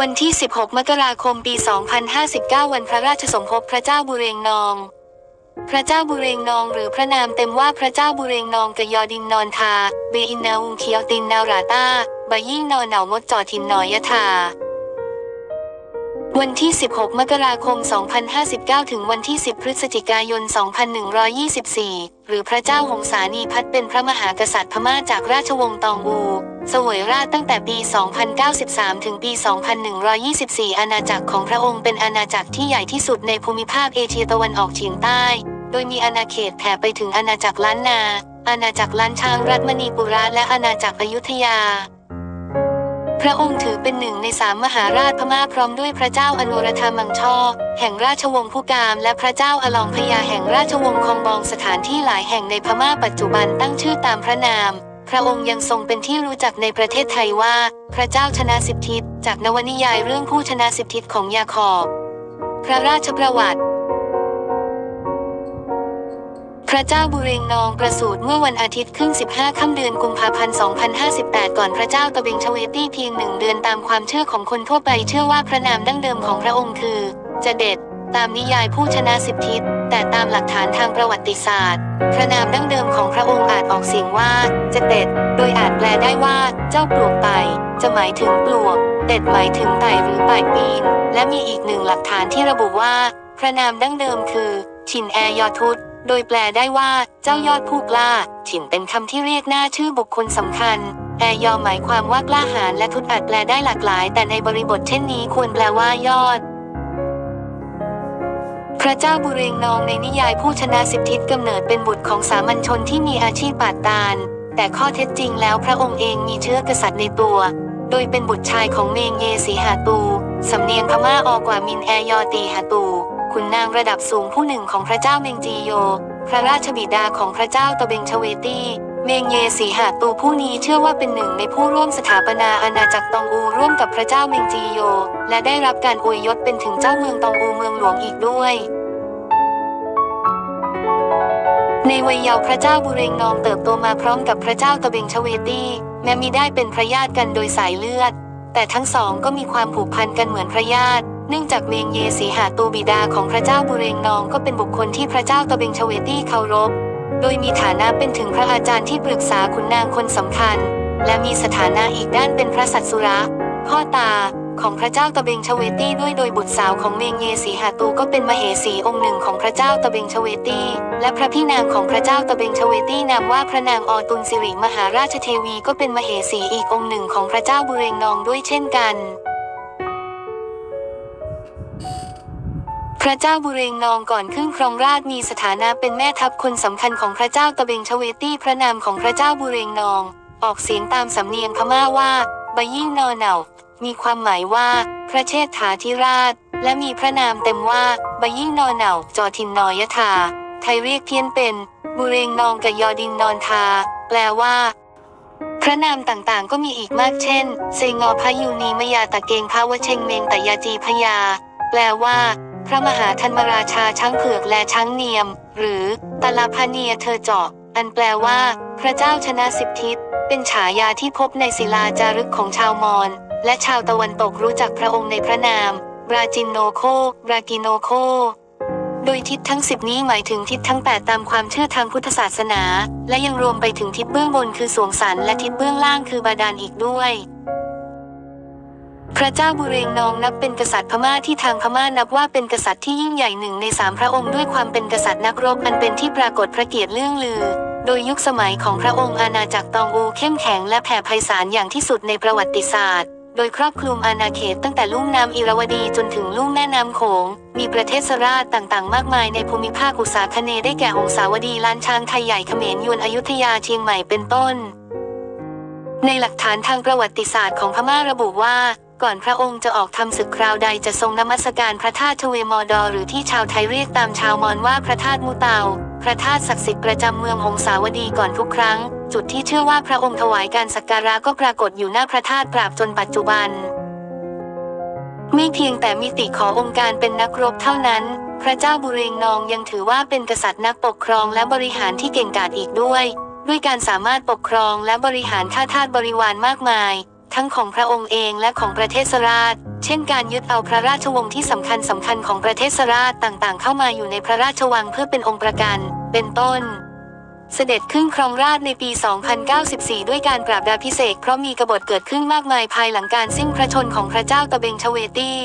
วันที่ 16 มกราคม ปี 2059 วันพระราชสมภพพระเจ้าบุเรงนอง พระเจ้าบุเรงนองหรือพระนามเต็มว่าพระเจ้าบุเรงนองกยอดินนอนทา เบอินนาอุงเคียวตินนาราตาบายิ่งนอนเหนามดจอทินนอยทา วันที่ 16 มกราคม 2059 ถึงวันที่ 10 พฤศจิกายน 2124 หรือพระเจ้าหงสานีพัฒน์เป็นพระมหากษัตริย์พม่าจากราชวงศ์ตองอู เสวยราชตั้งแต่ปี 2093 ถึงปี 2124 อาณาจักรของพระองค์เป็นอาณาจักรที่ใหญ่ที่สุดในภูมิภาคเอเชียตะวันออกเฉียงใต้ โดยมีอาณาเขตแผ่ไปถึงอาณาจักรล้านนา อาณาจักรล้านช้างรัฐมณีปุระและอาณาจักรอยุธยา พระองค์ถือเป็นหนึ่งในสามมหาราชพม่าพร้อมด้วยพระเจ้าอนุรธามังช่อแห่งราชวงศ์ผู้กาม และพระเจ้าอลองพญาแห่งราชวงศ์คองบองสถานที่หลายแห่งในพม่าปัจจุบันตั้งชื่อตามพระนาม ระองค์ยังทรงเป็นที่รู้จักในประเทศไทยว่า พระเจ้าชนะสิบทิศจากนวนิยายเรื่องผู้ชนะสิบทิศของยาขอบพระราชประวัติ พระเจ้าบุเรงนองประสูติเมื่อวันอาทิตย์ขึ้น 15 ค่ำเดือนกุมภาพันธ์ 2058 ก่อนพระเจ้าตะเบงชเวตี้เพียงหนึ่งเดือนตามความเชื่อของคนทั่วไปเชื่อว่าพระนามดั้งเดิมของพระองค์คือจะเด็ด ตามนิยายผู้ชนะสิบทิศ แต่ตามหลักฐานทางประวัติศาสตร์ พระนามดั้งเดิมของพระองค์อาจออกเสียงว่าจะเด็ด โดยอาจแปลได้ว่า เจ้าปลวกไตจะหมายถึงปลวกเด็ดหมายถึงไตหรือป่ายปีน และมีอีกหนึ่งหลักฐานที่ระบุว่า พระนามดั้งเดิมคือ ชินแอยอทุตโดยแปลได้ว่า เจ้ายอดผู้กล้าฉินเป็นคำที่เรียกหน้าชื่อบุคคลสำคัญ แอยอหมายความว่ากล้าหาญและทุตอาจแปลได้หลากหลาย แต่ในบริบทเช่นนี้ควรแปลว่ายอด พระเจ้าบุเรงนองในนิยายผู้ชนะสิบทิศกำเนิดเป็นบุตรของสามัญชนที่มีอาชีพปาดตาล แต่ข้อเท็จจริงแล้วพระองค์เองมีเชื้อกษัตริย์ในตัว โดยเป็นบุตรชายของเมงเยสีหาตู สำเนียงพม่าออกกว่ามินแอยอตีหาตู ขุนนางระดับสูงผู้หนึ่งของพระเจ้าเมงจีโย พระราชบิดาของพระเจ้าตะเบงชเวตีเมงเยสีหาตูผู้นี้เชื่อว่าเป็นหนึ่งในผู้ร่วมสถาปนาอาณาจักรตองอูร่วมกับพระเจ้าเมงจีโย และได้รับการอวยยศเป็นถึงเจ้าเมืองตองอูเมืองหลวงอีกด้วย ในวัยเยาว์พระเจ้าบุเรงนองเติบโตมาพร้อมกับพระเจ้าตะเบงชเวตีแม้มิได้เป็นพระญาติกันโดยสายเลือด แต่ทั้งสองก็มีความผูกพันกันเหมือนพระญาติเนื่องจากเมงเยสีหาตูบิดาของพระเจ้าบุเรงนองก็เป็นบุคคลที่พระเจ้าตะเบงชเวตีเคารพ โดยมีฐานะเป็นถึงพระอาจารย์ที่ปรึกษาขุนนางคนสำคัญ และมีสถานะอีกด้านเป็นพระสัตสุระพ่อตา ของพระเจ้าตะเบงชเวตี้ด้วยโดยบุตรสาวของเมงเยสีหาตูก็เป็นมเหสีองค์หนึ่งของพระเจ้าตะเบงชเวตี้และพระพี่นางของพระเจ้าตะเบงชเวตี้นามว่าพระนางออตุนสิริมหาราชเทวีก็เป็นมเหสีอีกองค์หนึ่งของพระเจ้าบุเรงนองด้วยเช่นกันพระเจ้าบุเรงนองก่อนขึ้นครองราชมีสถานะเป็นแม่ทัพคนสำคัญของพระเจ้าตะเบงชเวตี้พระนามของพระเจ้าบุเรงนอง ออกเสียงตามสำเนียงพม่าว่าบายิ่งนอเหนา มีความหมายว่า พระเชษฐาธิราช และมีพระนามเต็มว่าบายิ่งนอเหนาจอทินนอยทา ไทยเรียกเพี้ยนเป็นบุเรงนองกับยอดินนอนทา แปลว่า พระนามต่างๆ ก็มีอีกมากเช่นเซงอพายูนีมยาตะเกงพาวเชงเมงตะยาจีพยา แปลว่า พระมหาธนมราชาช้างเผือกและช้างเนียม หรือตลาพาเนียเธอเจาะอันแปลว่า พระเจ้าชนะสิบทิศเป็นฉายาที่พบในศิลาจารึกของชาวมอญ และชาวตะวันตกรู้จักพระองค์ในพระนามบราจินโนโคบรากิโนโค โดยทิศทั้งสิบนี้หมายถึงทิศทั้ง 8 ตามความเชื่อทางพุทธศาสนา และยังรวมไปถึงทิศเบื้องบนคือสวงสันและทิศเบื้องล่างคือบาดาลอีกด้วยพระเจ้าบุเรงนองนับเป็นกษัตริย์พม่าที่ทางพม่านับว่าเป็นกษัตริย์ที่ยิ่งใหญ่หนึ่งในสามพระองค์ด้วยความเป็นกษัตริย์นักรบอันเป็นที่ปรากฏพระเกียรติเลื่องลือ โดยยุคสมัยของพระองค์อาณาจักรตองอูเข้มแข็งและแผ่ไพศาลอย่างที่สุดในประวัติศาสตร์ โดยครอบคลุมอาณาเขตตั้งแต่ลุ่มน้ำอิราวดีจนถึงลุ่มแม่น้ำโขง มีประเทศสราชต่างๆ มากมายในภูมิภาคอุษาคเนได้แก่หงสาวดีล้านช้างไทยใหญ่เขมรยวนอยุธยาเชียงใหม่เป็นต้น ในหลักฐานทางประวัติศาสตร์ของพม่าระบุว่า ก่อนพระองค์จะออกทำศึกคราวใดจะทรงนมัสการพระธาตุชเวมอดอหรือที่ชาวไทยเรียกตามชาวมอญว่าพระธาตุมูเตา พระธาตุศักดิ์สิทธิ์ประจำเมืองหงสาวดีก่อนทุกครั้ง จุดที่เชื่อว่าพระองค์ถวายการสักการะก็ปรากฏอยู่หน้าพระธาตุปราบจนปัจจุบัน ไม่เพียงแต่มิติขององค์การเป็นนักรบเท่านั้น พระเจ้าบุเรงนองยังถือว่าเป็นกษัตริย์นักปกครองและบริหารที่เก่งกาจอีกด้วย ด้วยการสามารถปกครองและบริหารข้าทาสบริวารมากมาย ทั้งของพระองค์เองและของประเทศราช เช่นการยึดเอาพระราชวงศ์ที่สำคัญสำคัญของประเทศสราชต่างๆ เข้ามาอยู่ในพระราชวังเพื่อเป็นองค์ประกัน เป็นต้น เสด็จขึ้นครองราชในปี 2094 ด้วยการปราบดาพิเศษกเพราะมีกบฏเกิดขึ้นมากมายภายหลังการสิ้นพระชนม์ของพระเจ้าตะเบงชเวตี้